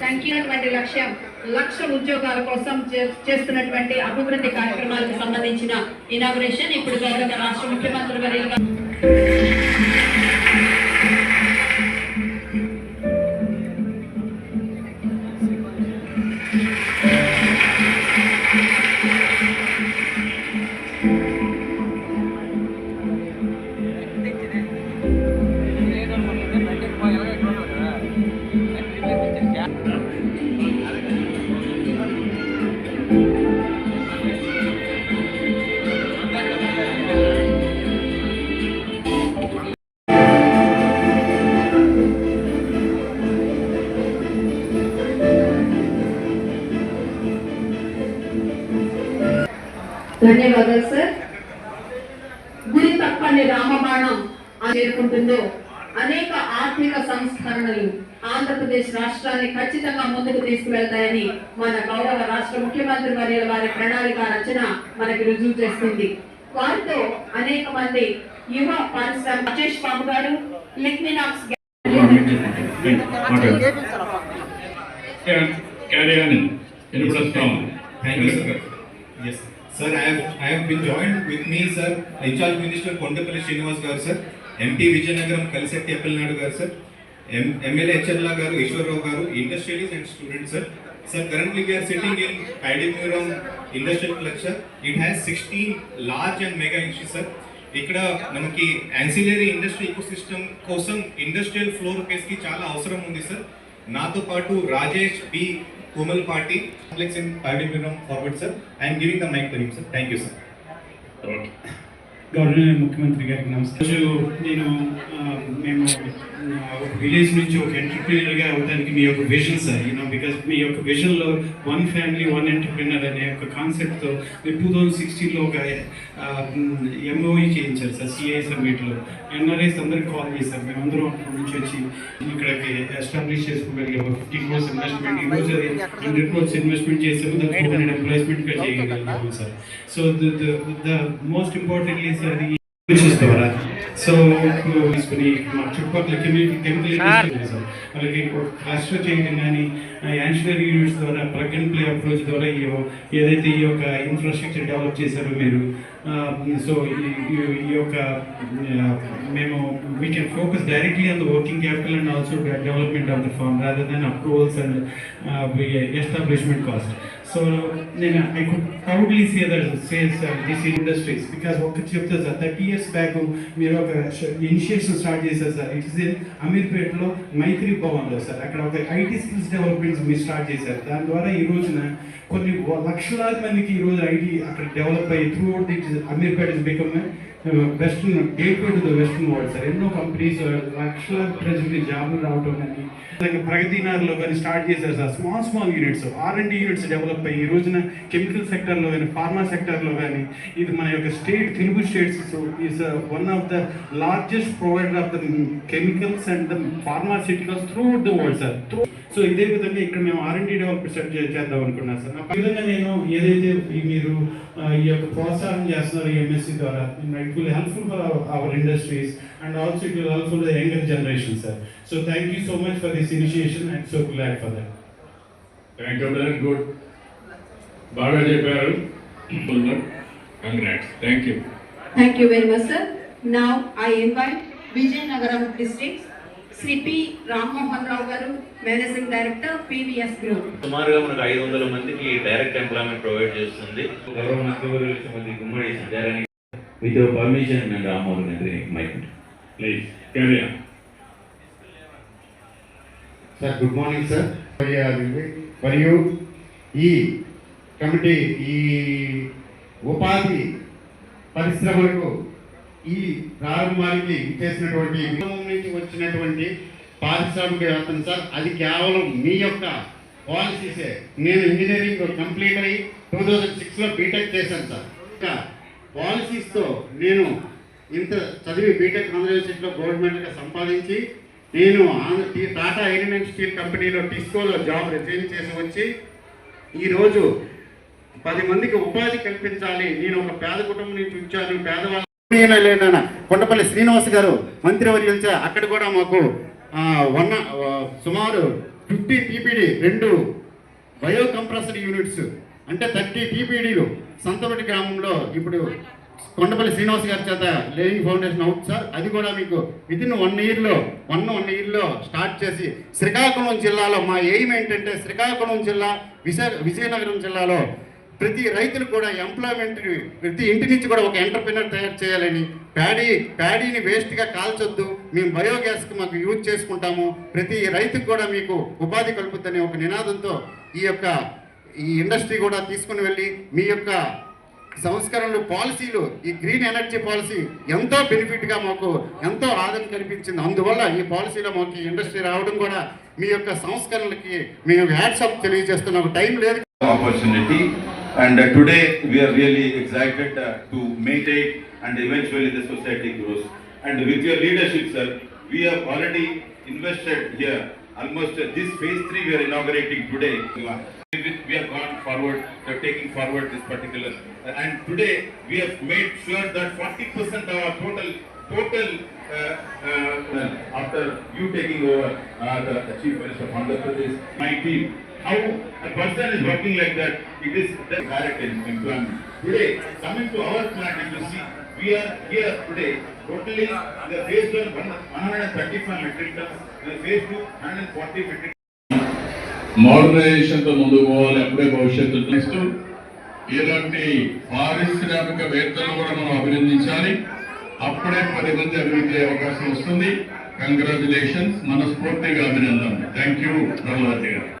సంకీర్ణటువంటి లక్ష్యం లక్ష ఉద్యోగాల కోసం చేస్తున్నటువంటి అభివృద్ధి కార్యక్రమాలకు సంబంధించిన ఇనాగ్రేషన్ ఇప్పుడు రాష్ట్ర ముఖ్యమంత్రి వర్యులుగా ధన్యవాదాలు సార్ గురి తప్పని రామబాణం అని చేరుకుంటుందో అనేక ఆర్థిక సంస్కరణలు ఆంధ్రప్రదేశ్ రాష్ట్రాన్ని ఖచ్చితంగా ముందుకు తీసుకువెళ్తాయని మన గౌరవ రాష్ట్ర ముఖ్యమంత్రి వర్యుల వారి ప్రణాళిక రచన మనకి రుజువు చేస్తుంది వారితో అనేక మంది యువ పారిశ్రామిక రాజేష్ బాబు గారు లిక్మినాక్స్ sir. Sir. I have I have been joined with me, sir. In charge minister Kondapalli Srinivas garu, sir. MP Vizianagaram Kalisetti Appala Naidu garu sir M MLA హెచ్ఎల్లా garu Eswararao garu industrialists and student sir sir currently we're sitting in Idipuram industrial cluster it has sixteen large and mega industry sir ఇక్కడ మనకి ancillary industry ecosystem కోసం industrial floor కేస్కి చాలా అవసరం ఉంది sir నాతో పాటు Rajesh B. Komalpati complex in Idipuram forward sir I'm giving the mic sir thank you sir okay గౌరవనీయ ముఖ్యమంత్రి గారికి నమస్కారం. ఈరోజు నేను మేము విలేజ్ నుంచి ఒక ఎంటర్ప్రీనర్గా అవడానికి మీ యొక్క vision sir you know because మీ యొక్క విజన్లో వన్ ఫ్యామిలీ వన్ ఎంటర్ప్రీనర్ అనే ఒక కాన్సెప్ట్తో మీరు టూ థౌజండ్ సిక్స్టీన్లో ఒక ఎంఓఈ చేయించారు సార్ సిఐ సబ్మిట్లో ఎన్ఆర్ఐస్ అందరికి కాల్ చేశారు. మేము అందరం అక్కడి నుంచి వచ్చి ఇక్కడికి ఎస్టాబ్లిష్ చేసుకోగలిగాం ఫిఫ్టీ క్రోర్స్ ఇన్వెస్ట్మెంట్ ఈ రోజు అది హండ్రెడ్ క్రోర్స్ ఇన్వెస్ట్మెంట్ చేసాము దానికి ఫోర్ హండ్రెడ్ ఎంప్లాయ్మెంట్గా చేయగలిగాము sir so the most importantly sir ఈ బిజినెస్ ద్వారా సో తీసుకుని మా చుట్టుపక్కల కెమికల్ వాళ్ళకి ఒక క్లస్టర్ చేయడం కానీ యాన్షనరీ యూనిట్స్ ద్వారా ప్లగ్ అండ్ ప్లే అప్రోచ్ ద్వారా ఈ ఏదైతే ఈ యొక్క ఇన్ఫ్రాస్ట్రక్చర్ డెవలప్ చేశారో మీరు సో ఈ యొక్క మేము we can focus directly on the working capital and also development of the farm rather than approvals and establishment cost so నేను I could proudly say that sales this industries because ఒక చెప్తే sir thirty years back మీరు ఒక initiation start చేశారు sir. It is in అమీర్పేటలో మైత్రి భవన్లో sir. అక్కడ ఒక ఐటీ స్కిల్స్ డెవలప్మెంట్స్ మీరు స్టార్ట్ చేశారు. దాని ద్వారా ఈ రోజున కొన్ని లక్షలాది మందికి ఈ రోజు ఐటీ అక్కడ డెవలప్ అయ్యి throughout it Ameerpet is become western gateway to the western world sir. ఎన్నో కంపెనీస్ లక్షలాది ప్రజలకి జాబులు రావటం కానీ ప్రగతి ప్రగతినార్లో కానీ స్టార్ట్ చేశారు sir. Small small units are and units develop అయ్యి ఈ రోజున కెమికల్ సెక్టర్లో కానీ ఫార్మా సెక్టర్లో కానీ ఇది మన యొక్క state Telugu states is one of the largest provider of the chemicals and the pharmaceuticals through the world sir. Through so ఇదే విధంగా ఇక్కడ మేము ఆర్ అండ్ డెవలప్ సెట్ చేద్దాం అనుకున్నాం సార్. ఆ విధంగా నేను ఏదైతే మీరు ఈ యొక్క ప్రోత్సాహం చేస్తున్నారు ఈ ఎంఎస్సి ద్వారా it will helpful for our industries and also it will helpful the younger generation sir so thank you so much for this initiation and so glad for that thank you very good బాగా చెప్పారు. Congrats thank you Thank you very much, sir. Now I invite Vijayanagaram district, Sri P. Rammohan Rao Garu, Managing Director, PVS Group. సుమారుగా మనకు ఐదు వందల మందికి direct employment provide చేస్తుంది. గౌరవ మంత్రివర్యులు Shrimati Gummadi Sandhyarani with permission and Rammohan mike please carry sir good morning sir మరియు ఈ కమిటీ ఈ ఉపాధి పరిశ్రమలకు ఈ ప్రారంభానికి చేసినటువంటి నుంచి వచ్చినటువంటి పారిశ్రామికవేత్తలు సార్ అది కేవలం మీ యొక్క పాలసీసే నేను ఇంజనీరింగ్ కంప్లీట్ అయ్యి టూ థౌజండ్ సిక్స్లో బీటెక్ చేశాను సార్ ఇంకా పాలసీస్తో నేను ఇంత చదివి బీటెక్ ఆంధ్ర యూనివర్సిటీలో గవర్నమెంట్గా సంపాదించి నేను Andhra Tata iron and steel కంపెనీలో టిస్కోలో జాబ్ రిజైన్ చేసి వచ్చి ఈరోజు పది మందికి ఉపాధి కల్పించాలి. నేను ఒక పేద కుటుంబం నుంచి ఉంచాను పేదవాళ్ళ లేన కొండపల్లి శ్రీనివాస్ గారు మంత్రివర్యులు అక్కడ కూడా మాకు వన్ సుమారు ఫిఫ్టీ టీపీడీ రెండు బయో కంప్రెసర్ యూనిట్స్ అంటే థర్టీ టీపీడీలు సంతపటి గ్రామంలో ఇప్పుడు కొండపల్లి శ్రీనివాస్ గారి చేత లేవింగ్ ఫౌండేషన్ అవుట్ సార్. అది కూడా మీకు విత్ ఇన్ వన్ ఇయర్లో వన్ వన్ ఇయర్లో స్టార్ట్ చేసి శ్రీకాకుళం జిల్లాలో మా ఎయిమ్ ఏంటంటే శ్రీకాకుళం జిల్లా విశాఖ విజయనగరం జిల్లాలో ప్రతి రైతులు కూడా ఎంప్లాయ్మెంట్ ప్రతి ఇంటి నుంచి కూడా ఒక ఎంటర్ప్రినర్ తయారు చేయాలని ప్యాడీ ప్యాడీని వేస్ట్గా కాల్చొద్దు మేము బయోగ్యాస్కి మాకు యూజ్ చేసుకుంటాము ప్రతి రైతుకు కూడా మీకు ఉపాధి కలుపుతుందనే ఒక నినాదంతో ఈ యొక్క ఈ ఇండస్ట్రీ కూడా తీసుకుని వెళ్ళి మీ యొక్క సంస్కరణలు పాలసీలు ఈ గ్రీన్ ఎనర్జీ పాలసీ ఎంతో బెనిఫిట్గా మాకు ఎంతో ఆదరణ కనిపించింది అందువల్ల ఈ పాలసీలో మాకు ఇండస్ట్రీ రావడం కూడా మీ యొక్క సంస్కరణలకి మేము వాట్సాప్ తెలియజేస్తున్న. ఒక టైం లేదు. Opportunity and today we are really excited to maintain and eventually the society grows and with your leadership sir we are already invested here almost this phase three we are inaugurating today we have gone forward, uh, taking forward this particular. Uh, and today we have made sure that 40% of our total, total uh, uh, uh, after you taking over uh, the, the Chief Minister of Andhra Pradesh, my team, how a person is working like that, it is the direct employment. Today, coming to our plant, you see, we are here today, Totally the phase one, 135 metric tons, the phase two, 140 metric tons. మోడర్నైజేషన్తో ముందుకు పోవాలి అప్పుడే భవిష్యత్తు ఇస్తూ ఇలాంటి పారిశ్రామికవేత్తలను కూడా మనం అభినందించాలి. అప్పుడే పది మంది అభివృద్ధి అయ్యే అవకాశం వస్తుంది. కంగ్రాచులేషన్స్ మనస్ఫూర్తిగా అభినందన థ్యాంక్ యూ గారు